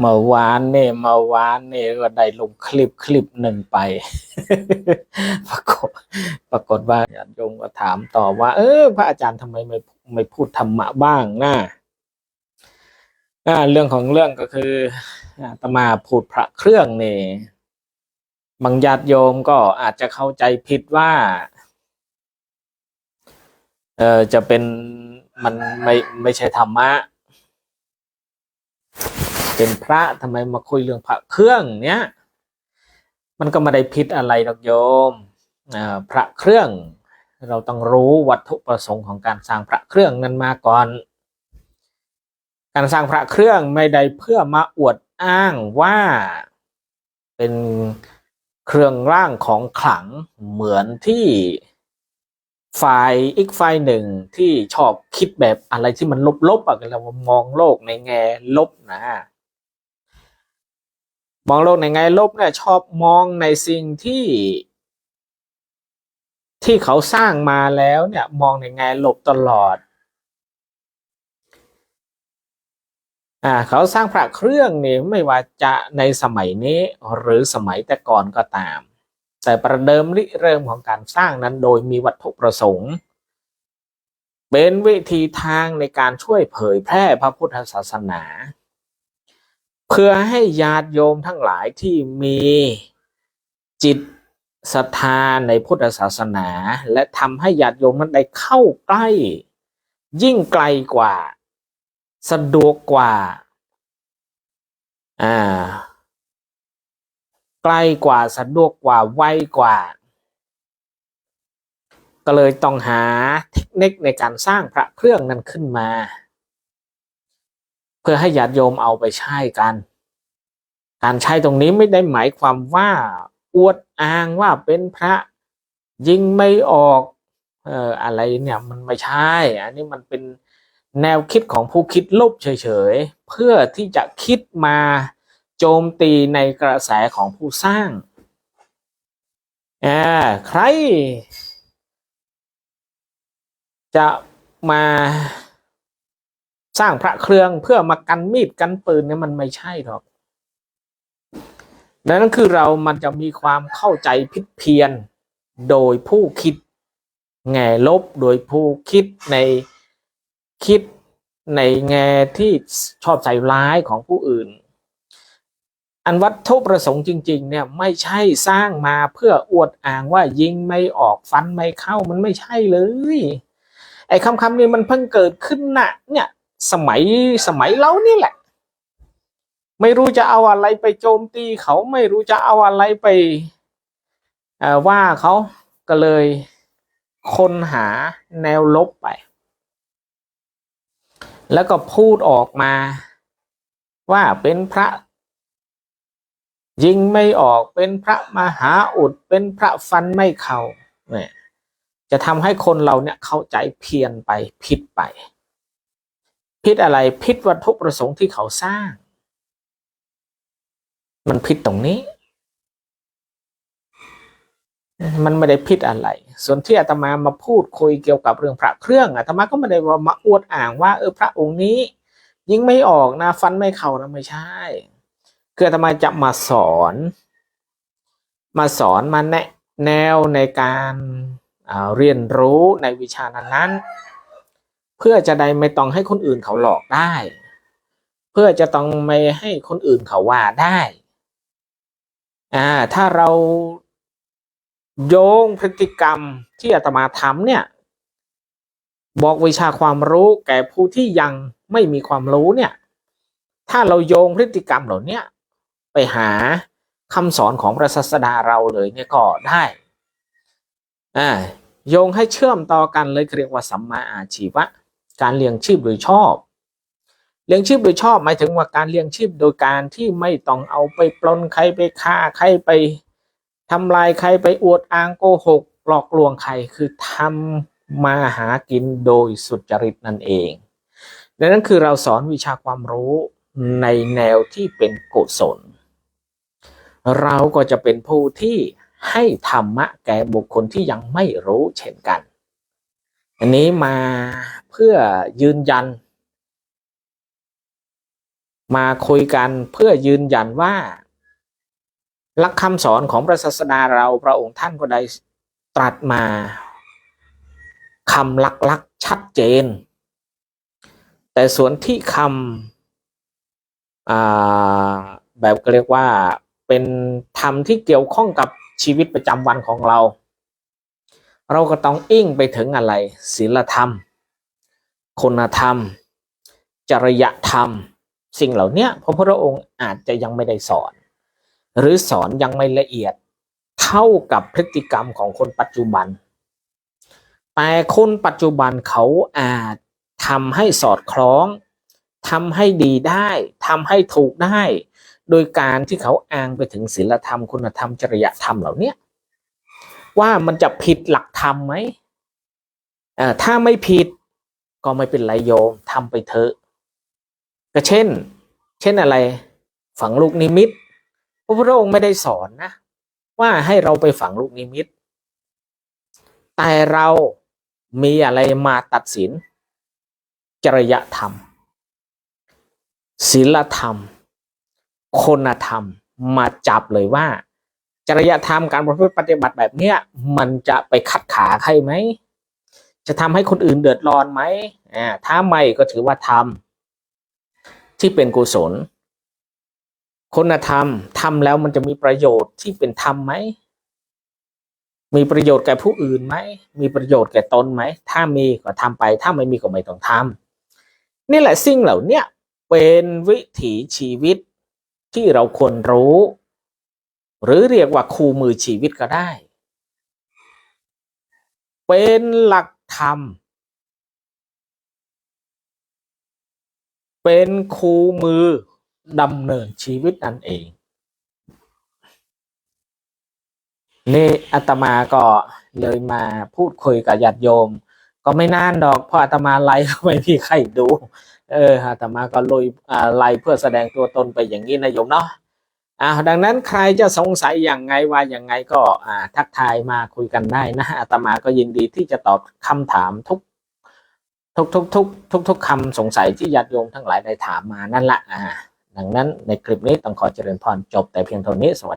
เมื่อวานเนี่ยเมื่อวานเนี่ยก็ได้ลงคลิปคลิปหนึ่งไป ปรากฏปรากฏว่าญาติโยมก็ถามต่อว่า เออ พระอาจารย์ทำไมไม่ไม่พูดธรรมะบ้างนะเรื่องของเรื่องก็คือตมาพูดพระเครื่องเนี่ยบางญาติโยมก็อาจจะเข้าใจผิดว่าเออจะเป็นมันไม่ไม่ใช่ธรรมะ เป็นพระทำไมมาคุยเรื่องพระเครื่องเนี้ยมันก็ไม่ได้ผิดอะไรหรอกโยมพระเครื่อง เราต้องรู้วัตถุประสงค์ของการสร้างพระเครื่องนั้นมาก่อน การสร้างพระเครื่องไม่ได้เพื่อมาอวดอ้างว่าเป็นเครื่องร่างของขลังเหมือนที่ฝ่ายอีกฝ่ายหนึ่งที่ชอบคิดแบบอะไรที่มันลบๆอะเรามองโลกในแง่ลบนะ มองโลกในแง่ลบเนี่ยชอบมองในสิ่งที่ ที่เขาสร้างมาแล้วเนี่ยมองในแง่ลบตลอดอ่าเขาสร้างพระเครื่องนี่ไม่ว่าจะในสมัยนี้หรือสมัยแต่ก่อนก็ตาม แต่ประเดิมริเริ่มของการสร้างนั้นโดยมีวัตถุประสงค์ เป็นวิธีทางในการช่วยเผยแพร่พระพุทธศาสนา เพื่อให้ญาติโยมทั้งหลายที่มีจิตศรัทธาในพุทธศาสนา และทำให้ญาติโยมมันได้เข้าใกล้ ยิ่งไกลกว่า สะดวกกว่าอ่าใกล้กว่าสะดวกกว่าไวกว่า ก็เลยต้องหาเทคนิคในการสร้างพระเครื่องนั้นขึ้นมา เพื่อให้ญาติโยมเอาไปใช้กัน การใช้ตรงนี้ไม่ได้หมายความว่าอวดอ้างว่าเป็นพระยิงไม่ออกเอ่ออะไรเนี่ยมันไม่ใช่ อันนี้มันเป็นแนวคิดของผู้คิดลบเฉยๆ เพื่อที่จะคิดมาโจมตีในกระแสของผู้สร้างอ่าใคร จะมา สร้างพระเครื่องเพื่อมากันมีดกันปืนเนี่ยมันไม่ใช่หรอกดังนั้นคือเรามันจะมีความเข้าใจผิดเพี้ยนโดยผู้คิดแง่ลบโดยผู้คิดในคิดในแง่ที่ชอบใส่ร้ายของผู้อื่น อันวัตถุประสงค์จริง ๆ เนี่ยไม่ใช่สร้างมาเพื่ออวดอ้างว่ายิงไม่ออกฟันไม่เข้ามันไม่ใช่เลย ไอ้คำคำนี้มันเพิ่งเกิดขึ้นนะเนี่ย สมัยสมัยเรานี่แหละ ไม่รู้จะเอาอะไรไปโจมตีเขาไม่รู้จะเอาอะไรไปว่าเขาก็เลยค้นหาแนวลบไป แล้วก็พูดออกมาว่าเป็นพระ ยิงไม่ออกเป็นพระมหาอุดเป็นพระฟันไม่เข้าเนี่ยจะทำให้คนเราเนี่ยเข้าใจเพี้ยนไปผิดไป ผิดอะไรผิดวัตถุประสงค์ที่เขาสร้าง มันผิดตรงนี้ มันไม่ได้ผิดอะไร ส่วนที่อาตมามาพูดคุยเกี่ยวกับเรื่องพระเครื่องอาตมาก็ไม่ได้ว่ามาอวดอ่างว่าเออพระองค์นี้ ยิงไม่ออกนะฟันไม่เข้านะไม่ใช่คืออาตมาจะมาสอน มาสอนมาแนะแนวในการเรียนรู้ในวิชานั้นๆ เพื่อจะได้ไม่ต้องให้คนอื่นเขาหลอกได้ เพื่อจะต้องไม่ให้คนอื่นเขาว่าได้อ่าถ้าเราโยงพฤติกรรมที่อาตมาทำเนี่ยบอกวิชาความรู้แก่ผู้ที่ยังไม่มีความรู้เนี่ยถ้าเราโยงพฤติกรรมเหล่านี้ไปหาคำสอนของพระศาสดาเราเลยเนี่ยก็ได้อ่าโยงให้เชื่อมต่อกันเลยเรียกว่าสัมมาอาชีวะ การเลี้ยงชีพโดยชอบ เลี้ยงชีพโดยชอบหมายถึงว่าการเลี้ยงชีพโดยการที่ไม่ต้องเอาไปปล้นใครไปฆ่าใครไปทำลายใครไปอวดอ้างโกหกหลอกลวงใครคือทำมาหากินโดยสุจริตนั่นเองดังนั้นคือเราสอนวิชาความรู้ในแนวที่เป็นกุศล เราก็จะเป็นผู้ที่ให้ธรรมะแก่บุคคลที่ยังไม่รู้เช่นกัน อันนี้มาเพื่อยืนยัน มาคุยกันเพื่อยืนยันว่าหลักคำสอนของพระศาสดาเราพระองค์ท่านก็ได้ตรัสมาคำลักๆชัดเจน แต่ส่วนที่คำแบบก็เรียกว่าเป็นธรรมที่เกี่ยวข้องกับชีวิตประจำวันของเรา เราก็ต้องอิงไปถึงอะไรศีลธรรม คุณธรรม จริยธรรม สิ่งเหล่านี้พระพุทธองค์อาจจะยังไม่ได้สอน หรือสอนยังไม่ละเอียดเท่ากับพฤติกรรมของคนปัจจุบัน แต่คนปัจจุบันเขาอาจทำให้สอดคล้องทำให้ดีได้ทำให้ถูกได้ โดยการที่เขาอ้างไปถึงศีลธรรม คุณธรรมจริยธรรมเหล่านี้ ว่ามันจะผิดหลักธรรมไหมอ่อถ้าไม่ผิดก็ไม่เป็นไรโยมทำไปเถอะก็เช่น เช่นอะไร ฝังลูกนิมิต พระพุทธองค์ไม่ได้สอนนะ ว่าให้เราไปฝังลูกนิมิต แต่เรามีอะไรมาตัดสิน จริยธรรมศีลธรรมคุณธรรมมาจับเลยว่า จริยธรรมการประพฤติปฏิบัติแบบเนี้ยมันจะไปขัดขาใครไหม จะทำให้คนอื่นเดือดร้อนไหมอ่าถ้าไม่ก็ถือว่าทำที่เป็นกุศล คุณธรรมทำแล้วมันจะมีประโยชน์ที่เป็นธรรมไหมมีประโยชน์แก่ผู้อื่นไหม มีประโยชน์แก่ตนไหม ถ้ามีก็ทำไป ถ้าไม่มีก็ไม่ต้องทำนี่แหละสิ่งเหล่าเนี้ยเป็นวิถีชีวิตที่เราควรรู้ หรือเรียกว่าคู่มือชีวิตก็ได้ เป็นหลักธรรม เป็นคู่มือดำเนินชีวิตนั่นเอง นี่อาตมาก็เลยมาพูดคุยกับญาติโยม ก็ไม่นานดอกเพราะอาตมาไลฟ์ไม่มีใครดู เอออาตมาก็ลุยไลฟ์เพื่อแสดงตัวตนไปอย่างนี้นะโยมเนาะ อ่าดังนั้นใครจะสงสัยอย่างไงว่าอย่างไงก็อ่าทักทายมาคุยกันได้นะอาตมาก็ยินดีที่จะตอบคำถามทุกทุกทุกทุกทุกทุกคำสงสัยที่ญาติโยมทั้งหลายได้ถามมานั่นละอ่าดังนั้นในคลิปนี้ต้องขอเจริญพรจบแต่เพียงเท่านี้สวัสดี